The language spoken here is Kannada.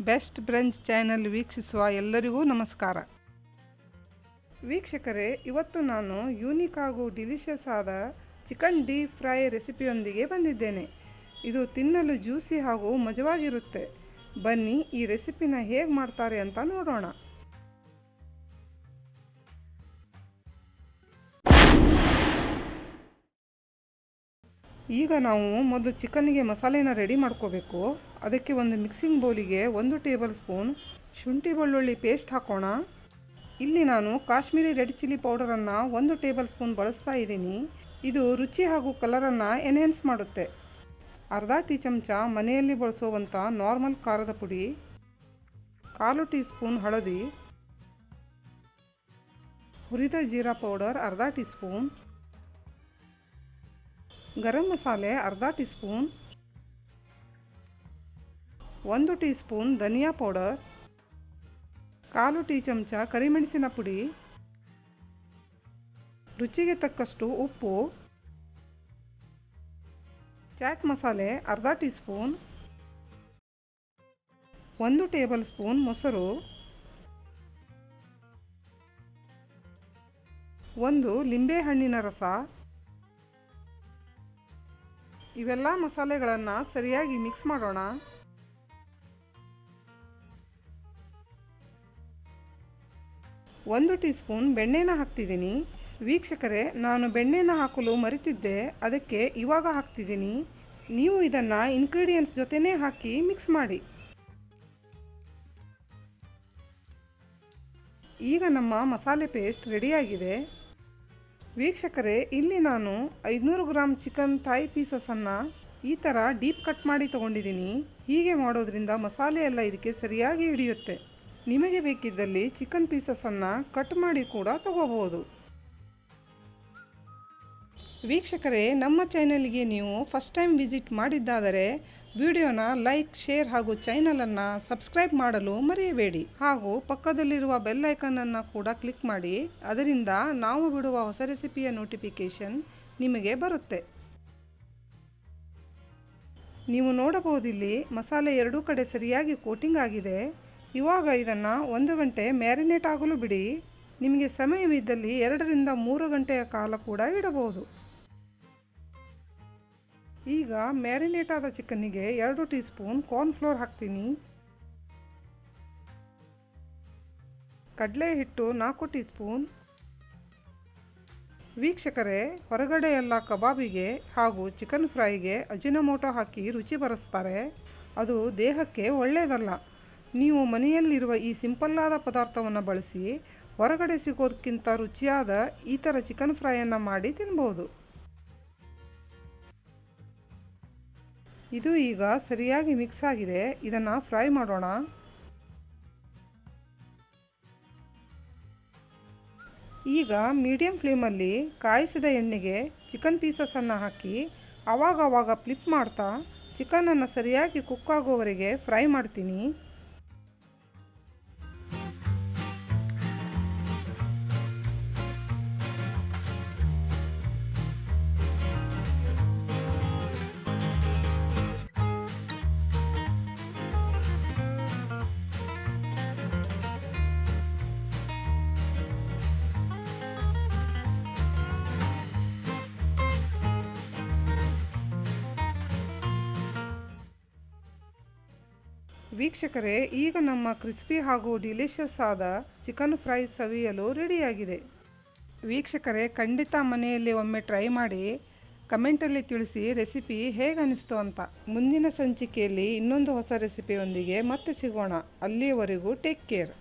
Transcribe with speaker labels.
Speaker 1: ಬೆಸ್ಟ್ ಬ್ರಂಚ್ ಚಾನೆಲ್ ವೀಕ್ಷಿಸುವ ಎಲ್ಲರಿಗೂ ನಮಸ್ಕಾರ. ವೀಕ್ಷಕರೇ, ಇವತ್ತು ನಾನು ಯೂನಿಕ್ ಹಾಗೂ ಡಿಲಿಷಿಯಸ್ ಆದ ಚಿಕನ್ ಡೀಪ್ ಫ್ರೈ ರೆಸಿಪಿಯೊಂದಿಗೆ ಬಂದಿದ್ದೇನೆ. ಇದು ತಿನ್ನಲು ಜ್ಯೂಸಿ ಹಾಗೂ ಮಜವಾಗಿರುತ್ತೆ. ಬನ್ನಿ, ಈ ರೆಸಿಪಿನ ಹೇಗೆ ಮಾಡ್ತಾರೆ ಅಂತ ನೋಡೋಣ. ಈಗ ನಾವು ಮೊದಲು ಚಿಕನ್ನಿಗೆ ಮಸಾಲೆನ ರೆಡಿ ಮಾಡ್ಕೋಬೇಕು. ಅದಕ್ಕೆ ಒಂದು ಮಿಕ್ಸಿಂಗ್ ಬೌಲಿಗೆ ಒಂದು ಟೇಬಲ್ ಸ್ಪೂನ್ ಶುಂಠಿ ಬೆಳ್ಳುಳ್ಳಿ ಪೇಸ್ಟ್ ಹಾಕೋಣ. ಇಲ್ಲಿ ನಾನು ಕಾಶ್ಮೀರಿ ರೆಡ್ ಚಿಲ್ಲಿ ಪೌಡರನ್ನು ಒಂದು ಟೇಬಲ್ ಸ್ಪೂನ್ ಬಳಸ್ತಾ ಇದ್ದೀನಿ. ಇದು ರುಚಿ ಹಾಗೂ ಕಲರನ್ನು ಎನ್ಹೆನ್ಸ್ ಮಾಡುತ್ತೆ. ಅರ್ಧ ಟೀ ಚಮಚ ಮನೆಯಲ್ಲಿ ಬಳಸುವಂಥ ನಾರ್ಮಲ್ ಖಾರದ ಪುಡಿ, ಕಾಲು ಟೀ ಸ್ಪೂನ್ ಹಳದಿ, ಹುರಿದ ಜೀರಾ ಪೌಡರ್ ಅರ್ಧ ಟೀ ಸ್ಪೂನ್ ಗರಂ ಮಸಾಲೆ ಅರ್ಧ ಟೀ ಸ್ಪೂನ್ ಒಂದು ಟೀ ಸ್ಪೂನ್ ಧನಿಯಾ ಪೌಡರ್, ಕಾಲು ಟೀ ಚಮಚ ಕರಿಮೆಣಸಿನ ಪುಡಿ, ರುಚಿಗೆ ತಕ್ಕಷ್ಟು ಉಪ್ಪು, ಚಾಟ್ ಮಸಾಲೆ ಅರ್ಧ ಟೀ ಸ್ಪೂನ್ ಒಂದು ಟೇಬಲ್ ಸ್ಪೂನ್ ಮೊಸರು, ಒಂದು ಲಿಂಬೆಹಣ್ಣಿನ ರಸ ಇವೆಲ್ಲ ಮಸಾಲೆಗಳನ್ನು ಸರಿಯಾಗಿ ಮಿಕ್ಸ್ ಮಾಡೋಣ. ಒಂದು ಟೀ ಸ್ಪೂನ್ ಬೆಣ್ಣೆನ ಹಾಕ್ತಿದ್ದೀನಿ. ವೀಕ್ಷಕರೇ, ನಾನು ಬೆಣ್ಣೆನ ಹಾಕಲು ಮರಿತಿದ್ದೆ, ಅದಕ್ಕೆ ಇವಾಗ ಹಾಕ್ತಿದ್ದೀನಿ. ನೀವು ಇದನ್ನು ಇಂಗ್ರೀಡಿಯೆಂಟ್ಸ್ ಜೊತೆನೇ ಹಾಕಿ ಮಿಕ್ಸ್ ಮಾಡಿ. ಈಗ ನಮ್ಮ ಮಸಾಲೆ ಪೇಸ್ಟ್ ರೆಡಿಯಾಗಿದೆ ವೀಕ್ಷಕರೇ, ಇಲ್ಲಿ ನಾನು ಐದುನೂರು ಗ್ರಾಮ್ ಚಿಕನ್ ಥಾಯ್ ಪೀಸಸನ್ನು ಈ ಥರ ಡೀಪ್ ಕಟ್ ಮಾಡಿ ತೊಗೊಂಡಿದ್ದೀನಿ. ಹೀಗೆ ಮಾಡೋದ್ರಿಂದ ಮಸಾಲೆ ಎಲ್ಲ ಇದಕ್ಕೆ ಸರಿಯಾಗಿ ಹಿಡಿಯುತ್ತೆ. ನಿಮಗೆ ಬೇಕಿದ್ದಲ್ಲಿ ಚಿಕನ್ ಪೀಸಸನ್ನು ಕಟ್ ಮಾಡಿ ಕೂಡ ತಗೋಬೋದು. ವೀಕ್ಷಕರೇ, ನಮ್ಮ ಚಾನಲ್ಗೆ ನೀವು ಫಸ್ಟ್ ಟೈಮ್ ವಿಸಿಟ್ ಮಾಡಿದ್ದಾದರೆ ವಿಡಿಯೋನ ಲೈಕ್, ಶೇರ್ ಹಾಗೂ ಚಾನಲನ್ನು ಸಬ್ಸ್ಕ್ರೈಬ್ ಮಾಡಲು ಮರೆಯಬೇಡಿ. ಹಾಗೂ ಪಕ್ಕದಲ್ಲಿರುವ ಬೆಲ್ ಐಕನನ್ನು ಕೂಡ ಕ್ಲಿಕ್ ಮಾಡಿ. ಅದರಿಂದ ನಾವು ಬಿಡುವ ಹೊಸ ರೆಸಿಪಿಯ ನೋಟಿಫಿಕೇಷನ್ ನಿಮಗೆ ಬರುತ್ತೆ. ನೀವು ನೋಡಬಹುದಿಲ್ಲಿ ಮಸಾಲೆ ಎರಡೂ ಕಡೆ ಸರಿಯಾಗಿ ಕೋಟಿಂಗ್ ಆಗಿದೆ. ಇವಾಗ ಇದನ್ನು ಒಂದು ಗಂಟೆ ಮ್ಯಾರಿನೇಟ್ ಆಗಲು ಬಿಡಿ. ನಿಮಗೆ ಸಮಯವಿದ್ದಲ್ಲಿ ಎರಡರಿಂದ ಮೂರು ಗಂಟೆಯ ಕಾಲ ಕೂಡ ಇಡಬಹುದು. ಈಗ ಮ್ಯಾರಿನೇಟ್ ಆದ ಚಿಕನ್ನಿಗೆ ಎರಡು ಟೀ ಸ್ಪೂನ್ ಕಾರ್ನ್ಫ್ಲೋರ್ ಹಾಕ್ತೀನಿ. ಕಡಲೆ ಹಿಟ್ಟು ನಾಲ್ಕು ಟೀ ಸ್ಪೂನ್ ವೀಕ್ಷಕರೇ ಹೊರಗಡೆ ಎಲ್ಲ ಕಬಾಬಿಗೆ ಹಾಗೂ ಚಿಕನ್ ಫ್ರೈಗೆ ಅಜಿನಮೋಟೊ ಹಾಕಿ ರುಚಿ ಬರೆಸ್ತಾರೆ. ಅದು ದೇಹಕ್ಕೆ ಒಳ್ಳೆಯದಲ್ಲ ನೀವು ಮನೆಯಲ್ಲಿರುವ ಈ ಸಿಂಪಲ್ಲಾದ ಪದಾರ್ಥವನ್ನು ಬಳಸಿ, ಹೊರಗಡೆ ಸಿಗೋದಕ್ಕಿಂತ ರುಚಿಯಾದ ಈ ಥರ ಚಿಕನ್ ಫ್ರೈಯನ್ನು ಮಾಡಿ ತಿನ್ಬೋದು. ಇದು ಈಗ ಸರಿಯಾಗಿ ಮಿಕ್ಸ್ ಆಗಿದೆ. ಇದನ್ನು ಫ್ರೈ ಮಾಡೋಣ. ಈಗ ಮೀಡಿಯಂ ಫ್ಲೇಮಲ್ಲಿ ಕಾಯಿಸಿದ ಎಣ್ಣೆಗೆ ಚಿಕನ್ ಪೀಸಸನ್ನು ಹಾಕಿ ಆವಾಗವಾಗ ಫ್ಲಿಪ್ ಮಾಡ್ತಾ ಚಿಕನನ್ನು ಸರಿಯಾಗಿ ಕುಕ್ ಆಗೋವರೆಗೆ ಫ್ರೈ ಮಾಡ್ತೀನಿ. ವೀಕ್ಷಕರೇ, ಈಗ ನಮ್ಮ ಕ್ರಿಸ್ಪಿ ಹಾಗೂ ಡಿಲಿಷಿಯಸ್ ಆದ ಚಿಕನ್ ಫ್ರೈ ಸವಿಯಲು ರೆಡಿಯಾಗಿದೆ. ವೀಕ್ಷಕರೇ, ಖಂಡಿತ ಮನೆಯಲ್ಲಿ ಒಮ್ಮೆ ಟ್ರೈ ಮಾಡಿ ಕಮೆಂಟಲ್ಲಿ ತಿಳಿಸಿ ರೆಸಿಪಿ ಹೇಗೆ ಅನಿಸ್ತು ಅಂತ. ಮುಂದಿನ ಸಂಚಿಕೆಯಲ್ಲಿ ಇನ್ನೊಂದು ಹೊಸ ರೆಸಿಪಿಯೊಂದಿಗೆ ಮತ್ತೆ ಸಿಗೋಣ. ಅಲ್ಲಿಯವರೆಗೂ ಟೇಕ್ ಕೇರ್.